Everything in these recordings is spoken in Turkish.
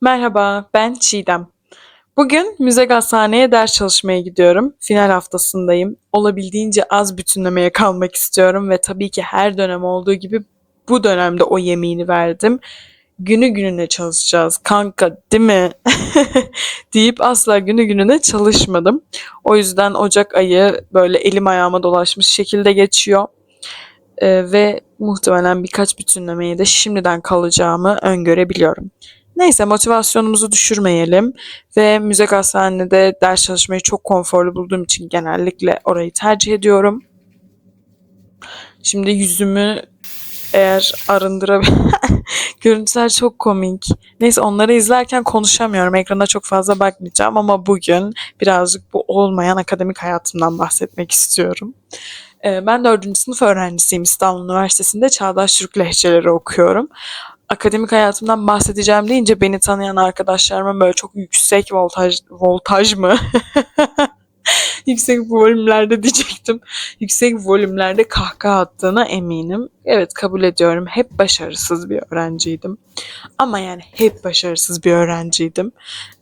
Merhaba, ben Çiğdem. Bugün müze gazhaneye ders çalışmaya gidiyorum. Final haftasındayım. Olabildiğince az bütünlemeye kalmak istiyorum ve tabii ki her dönem olduğu gibi bu dönemde o yemeğini verdim. Günü gününe çalışacağız kanka değil mi? deyip asla günü gününe çalışmadım. O yüzden Ocak ayı böyle elim ayağıma dolaşmış şekilde geçiyor. Ee, ve muhtemelen birkaç bütünlemeye de şimdiden kalacağımı öngörebiliyorum. Neyse motivasyonumuzu düşürmeyelim ve müze gazhanede ders çalışmayı çok konforlu bulduğum için genellikle orayı tercih ediyorum. Şimdi yüzümü eğer arındırabil... Görüntüler çok komik. Neyse onları izlerken konuşamıyorum. Ekrana çok fazla bakmayacağım ama bugün birazcık bu olmayan akademik hayatımdan bahsetmek istiyorum. Ee, Ben dördüncü sınıf öğrencisiyim İstanbul Üniversitesi'nde Çağdaş Türk Lehçeleri okuyorum. Akademik hayatımdan bahsedeceğim deyince beni tanıyan arkadaşlarıma böyle çok yüksek voltaj, voltaj mı? yüksek volümlerde diyecektim. Yüksek volümlerde kahkaha attığına eminim. Evet kabul ediyorum. Hep başarısız bir öğrenciydim. Ama yani hep başarısız bir öğrenciydim.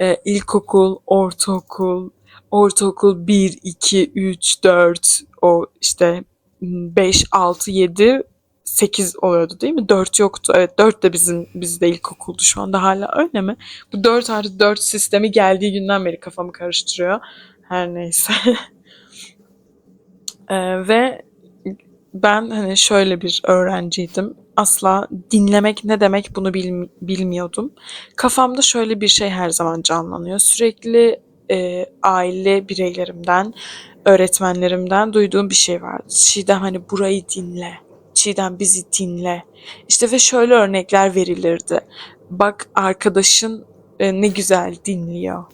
Ee, ilkokul, ortaokul, ortaokul 1, 2, 3, 4, o işte 5, 6, 7, 8 oluyordu değil mi? 4 yoktu. Evet 4 de bizim bizde ilkokuldu. Şu anda hala öyle mi? Bu 4 artı 4 sistemi geldiği günden beri kafamı karıştırıyor. Her neyse. Ee, ve ben hani şöyle bir öğrenciydim. Asla dinlemek ne demek bunu bilmi- bilmiyordum. Kafamda şöyle bir şey her zaman canlanıyor. Sürekli e, aile bireylerimden, öğretmenlerimden duyduğum bir şey vardı. Çiğdem hani burayı dinle. Çiğdem bizi dinle. İşte ve şöyle örnekler verilirdi. Bak arkadaşın e, ne güzel dinliyor.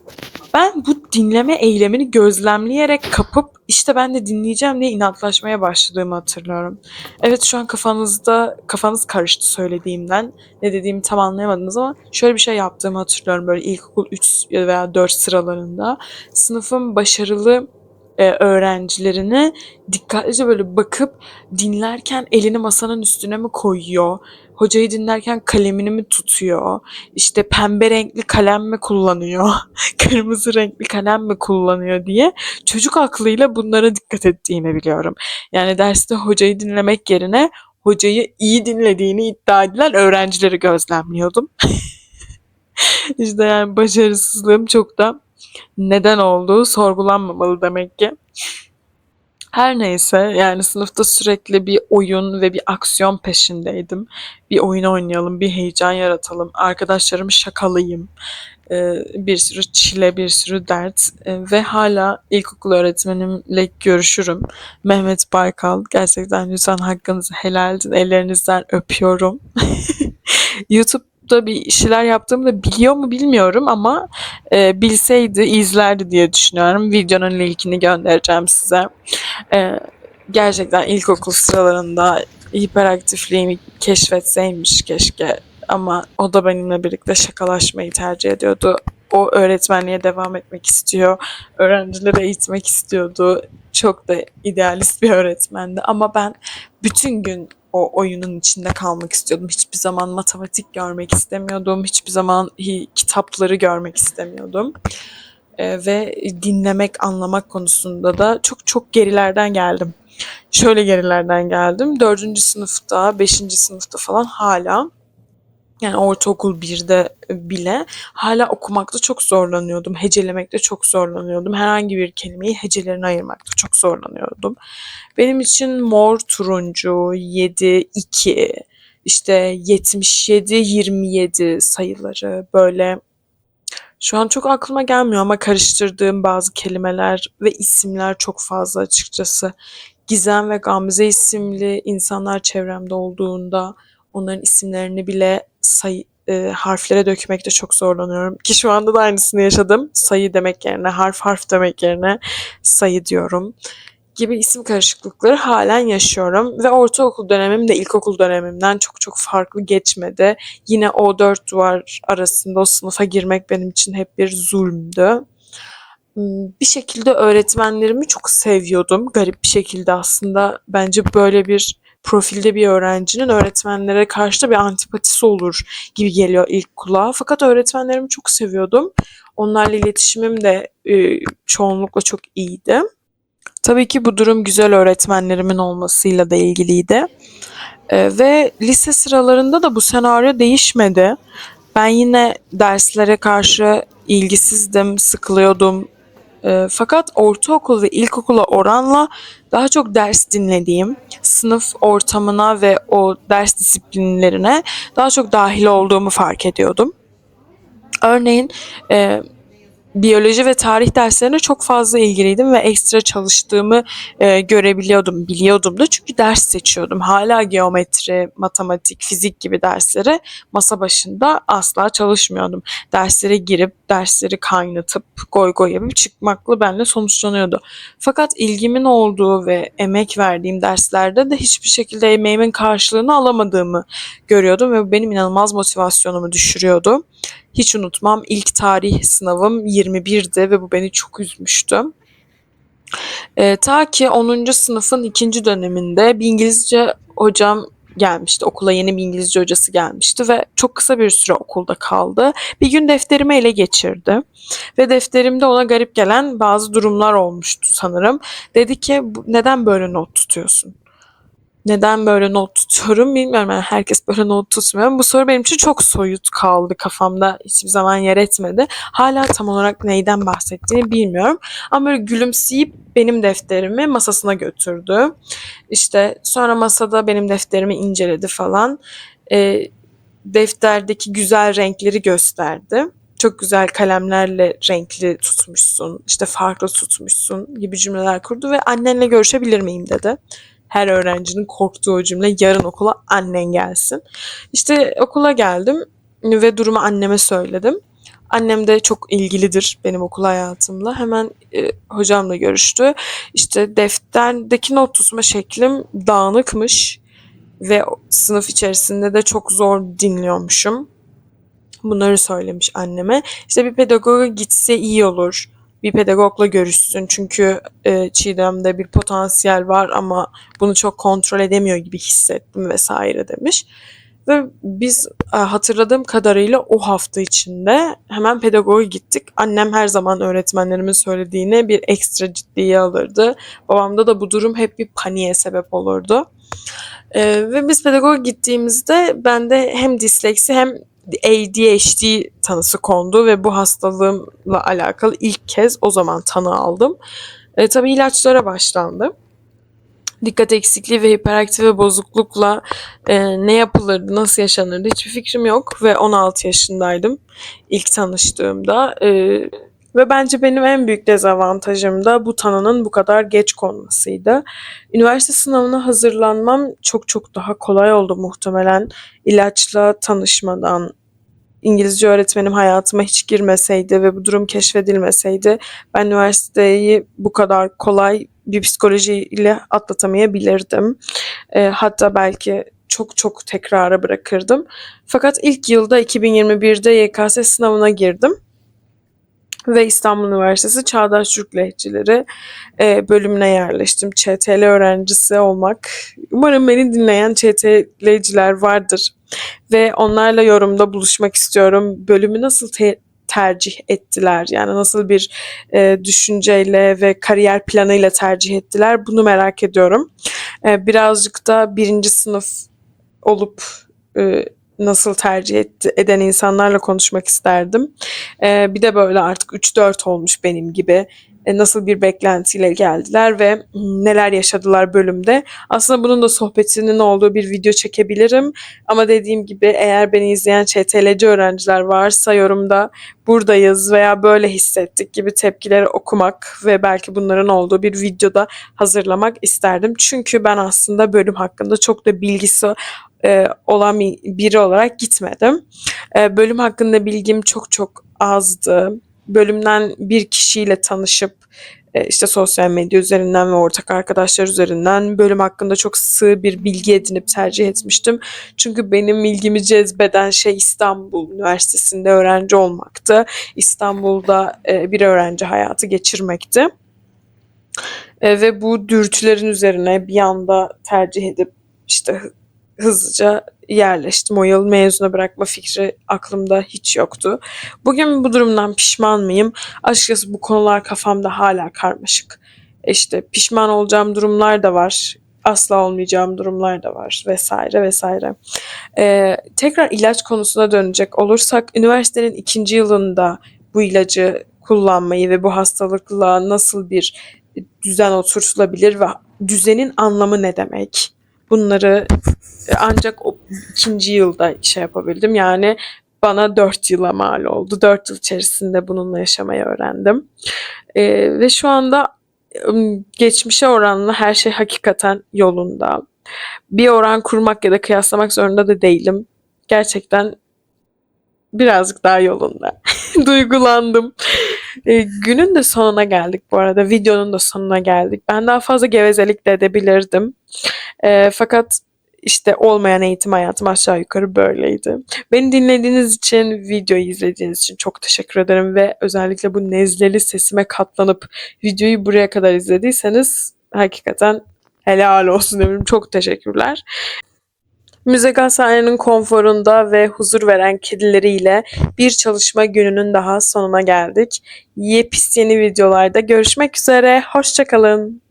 Ben bu dinleme eylemini gözlemleyerek kapıp işte ben de dinleyeceğim diye inatlaşmaya başladığımı hatırlıyorum. Evet şu an kafanızda kafanız karıştı söylediğimden. Ne dediğimi tam anlayamadınız ama şöyle bir şey yaptığımı hatırlıyorum böyle ilkokul 3 veya 4 sıralarında. Sınıfın başarılı e, öğrencilerine dikkatlice böyle bakıp dinlerken elini masanın üstüne mi koyuyor? Hocayı dinlerken kalemini mi tutuyor? İşte pembe renkli kalem mi kullanıyor? Kırmızı renkli kalem mi kullanıyor diye çocuk aklıyla bunlara dikkat ettiğini biliyorum. Yani derste hocayı dinlemek yerine hocayı iyi dinlediğini iddia edilen öğrencileri gözlemliyordum. İşte yani başarısızlığım çok da neden olduğu sorgulanmamalı demek ki. Her neyse yani sınıfta sürekli bir oyun ve bir aksiyon peşindeydim. Bir oyun oynayalım, bir heyecan yaratalım, arkadaşlarımı şakalayayım. Ee, bir sürü çile, bir sürü dert Ee, ve hala ilkokul öğretmenimle görüşürüm. Mehmet Baykal. Gerçekten lütfen hakkınızı helal edin. Ellerinizden öpüyorum. YouTube'da bir şeyler yaptığımı da biliyor mu bilmiyorum ama e, bilseydi izlerdi diye düşünüyorum. Videonun linkini göndereceğim size. E, gerçekten ilkokul sıralarında hiperaktifliğimi keşfetseymiş keşke. Ama o da benimle birlikte şakalaşmayı tercih ediyordu. O öğretmenliğe devam etmek istiyor. Öğrencileri eğitmek istiyordu. Çok da idealist bir öğretmendi. Ama ben bütün gün o oyunun içinde kalmak istiyordum. Hiçbir zaman matematik görmek istemiyordum. Hiçbir zaman kitapları görmek istemiyordum. Ee, ve dinlemek, anlamak konusunda da çok çok gerilerden geldim. Şöyle gerilerden geldim. Dördüncü sınıfta, beşinci sınıfta falan hala yani ortaokul 1'de bile hala okumakta çok zorlanıyordum. Hecelemekte çok zorlanıyordum. Herhangi bir kelimeyi hecelerine ayırmakta çok zorlanıyordum. Benim için mor, turuncu, 7, 2, işte 77, 27 sayıları böyle şu an çok aklıma gelmiyor ama karıştırdığım bazı kelimeler ve isimler çok fazla açıkçası. Gizem ve Gamze isimli insanlar çevremde olduğunda onların isimlerini bile sayı e, harflere dökmekte çok zorlanıyorum. Ki şu anda da aynısını yaşadım. Sayı demek yerine, harf harf demek yerine sayı diyorum gibi isim karışıklıkları halen yaşıyorum ve ortaokul dönemim de ilkokul dönemimden çok çok farklı geçmedi. Yine o dört duvar arasında o sınıfa girmek benim için hep bir zulmdü. Hmm, Bir şekilde öğretmenlerimi çok seviyordum. Garip bir şekilde aslında bence böyle bir profilde bir öğrencinin öğretmenlere karşı da bir antipatisi olur gibi geliyor ilk kulağa. Fakat öğretmenlerimi çok seviyordum. Onlarla iletişimim de e, çoğunlukla çok iyiydi. Tabii ki bu durum güzel öğretmenlerimin olmasıyla da ilgiliydi. E, ve lise sıralarında da bu senaryo değişmedi. Ben yine derslere karşı ilgisizdim, sıkılıyordum. E, fakat ortaokul ve ilkokula oranla daha çok ders dinlediğim, sınıf ortamına ve o ders disiplinlerine daha çok dahil olduğumu fark ediyordum. Örneğin biyoloji ve tarih derslerine çok fazla ilgiliydim ve ekstra çalıştığımı e, görebiliyordum, biliyordum da çünkü ders seçiyordum. Hala geometri, matematik, fizik gibi dersleri masa başında asla çalışmıyordum. Derslere girip dersleri kaynatıp goy goy yapıp çıkmakla benimle sonuçlanıyordu. Fakat ilgimin olduğu ve emek verdiğim derslerde de hiçbir şekilde emeğimin karşılığını alamadığımı görüyordum ve bu benim inanılmaz motivasyonumu düşürüyordu. Hiç unutmam ilk tarih sınavım 21'di ve bu beni çok üzmüştü. Ee, ta ki 10. sınıfın ikinci döneminde bir İngilizce hocam gelmişti. Okula yeni bir İngilizce hocası gelmişti ve çok kısa bir süre okulda kaldı. Bir gün defterimi ele geçirdi ve defterimde ona garip gelen bazı durumlar olmuştu sanırım. Dedi ki neden böyle not tutuyorsun? Neden böyle not tutuyorum bilmiyorum. Yani herkes böyle not tutmuyor. Bu soru benim için çok soyut kaldı kafamda. Hiçbir zaman yer etmedi. Hala tam olarak neyden bahsettiğini bilmiyorum. Ama böyle gülümseyip benim defterimi masasına götürdü. İşte sonra masada benim defterimi inceledi falan. E, defterdeki güzel renkleri gösterdi. Çok güzel kalemlerle renkli tutmuşsun, işte farklı tutmuşsun gibi cümleler kurdu ve annenle görüşebilir miyim dedi her öğrencinin korktuğu cümle yarın okula annen gelsin. İşte okula geldim ve durumu anneme söyledim. Annem de çok ilgilidir benim okul hayatımla. Hemen e, hocamla görüştü. İşte defterdeki not tutma şeklim dağınıkmış ve sınıf içerisinde de çok zor dinliyormuşum. Bunları söylemiş anneme. İşte bir pedagoga gitse iyi olur bir pedagogla görüşsün. Çünkü e, Çiğdem'de bir potansiyel var ama bunu çok kontrol edemiyor gibi hissettim vesaire demiş. Ve biz e, hatırladığım kadarıyla o hafta içinde hemen pedagoga gittik. Annem her zaman öğretmenlerimin söylediğini bir ekstra ciddiye alırdı. Babamda da bu durum hep bir paniğe sebep olurdu. Ee, ve biz pedagoga gittiğimizde bende hem disleksi hem ADHD tanısı kondu ve bu hastalığımla alakalı ilk kez o zaman tanı aldım. E, tabii ilaçlara başlandı. Dikkat eksikliği ve hiperaktive bozuklukla e, ne yapılırdı, nasıl yaşanırdı hiçbir fikrim yok ve 16 yaşındaydım ilk tanıştığımda. E, ve bence benim en büyük dezavantajım da bu tanının bu kadar geç konmasıydı. Üniversite sınavına hazırlanmam çok çok daha kolay oldu muhtemelen. İlaçla tanışmadan, İngilizce öğretmenim hayatıma hiç girmeseydi ve bu durum keşfedilmeseydi ben üniversiteyi bu kadar kolay bir psikolojiyle atlatamayabilirdim. E, hatta belki çok çok tekrara bırakırdım. Fakat ilk yılda 2021'de YKS sınavına girdim ve İstanbul Üniversitesi Çağdaş Türk Lehçileri e, bölümüne yerleştim. ÇTL öğrencisi olmak. Umarım beni dinleyen ÇTL'ciler vardır ve onlarla yorumda buluşmak istiyorum. Bölümü nasıl te- tercih ettiler? Yani nasıl bir e, düşünceyle ve kariyer planıyla tercih ettiler? Bunu merak ediyorum. E, birazcık da birinci sınıf olup e, nasıl tercih etti, eden insanlarla konuşmak isterdim. Ee, bir de böyle artık 3-4 olmuş benim gibi nasıl bir beklentiyle geldiler ve neler yaşadılar bölümde. Aslında bunun da sohbetinin olduğu bir video çekebilirim. Ama dediğim gibi eğer beni izleyen ÇTL'ci öğrenciler varsa yorumda buradayız veya böyle hissettik gibi tepkileri okumak ve belki bunların olduğu bir videoda hazırlamak isterdim. Çünkü ben aslında bölüm hakkında çok da bilgisi e, olan biri olarak gitmedim. E, bölüm hakkında bilgim çok çok azdı. Bölümden bir kişiyle tanışıp e, işte sosyal medya üzerinden ve ortak arkadaşlar üzerinden bölüm hakkında çok sığ bir bilgi edinip tercih etmiştim. Çünkü benim ilgimi cezbeden şey İstanbul Üniversitesi'nde öğrenci olmaktı. İstanbul'da e, bir öğrenci hayatı geçirmekti. E, ve bu dürtülerin üzerine bir anda tercih edip işte hı- hızlıca yerleştim. O yıl mezuna bırakma fikri aklımda hiç yoktu. Bugün bu durumdan pişman mıyım? Açıkçası bu konular kafamda hala karmaşık. İşte pişman olacağım durumlar da var. Asla olmayacağım durumlar da var vesaire vesaire. Ee, tekrar ilaç konusuna dönecek olursak üniversitenin ikinci yılında bu ilacı kullanmayı ve bu hastalıkla nasıl bir düzen oturtulabilir ve düzenin anlamı ne demek? Bunları ancak o ikinci yılda şey yapabildim. Yani bana dört yıla mal oldu. Dört yıl içerisinde bununla yaşamayı öğrendim. Ee, ve şu anda geçmişe oranla her şey hakikaten yolunda. Bir oran kurmak ya da kıyaslamak zorunda da değilim. Gerçekten birazcık daha yolunda. Duygulandım. Ee, günün de sonuna geldik bu arada. Videonun da sonuna geldik. Ben daha fazla gevezelik de edebilirdim. Ee, fakat işte olmayan eğitim hayatım aşağı yukarı böyleydi. Beni dinlediğiniz için, videoyu izlediğiniz için çok teşekkür ederim ve özellikle bu nezleli sesime katlanıp videoyu buraya kadar izlediyseniz hakikaten helal olsun diyorum. Çok teşekkürler. Müze Gazhane'nin konforunda ve huzur veren kedileriyle bir çalışma gününün daha sonuna geldik. Yepis yeni videolarda görüşmek üzere. Hoşçakalın.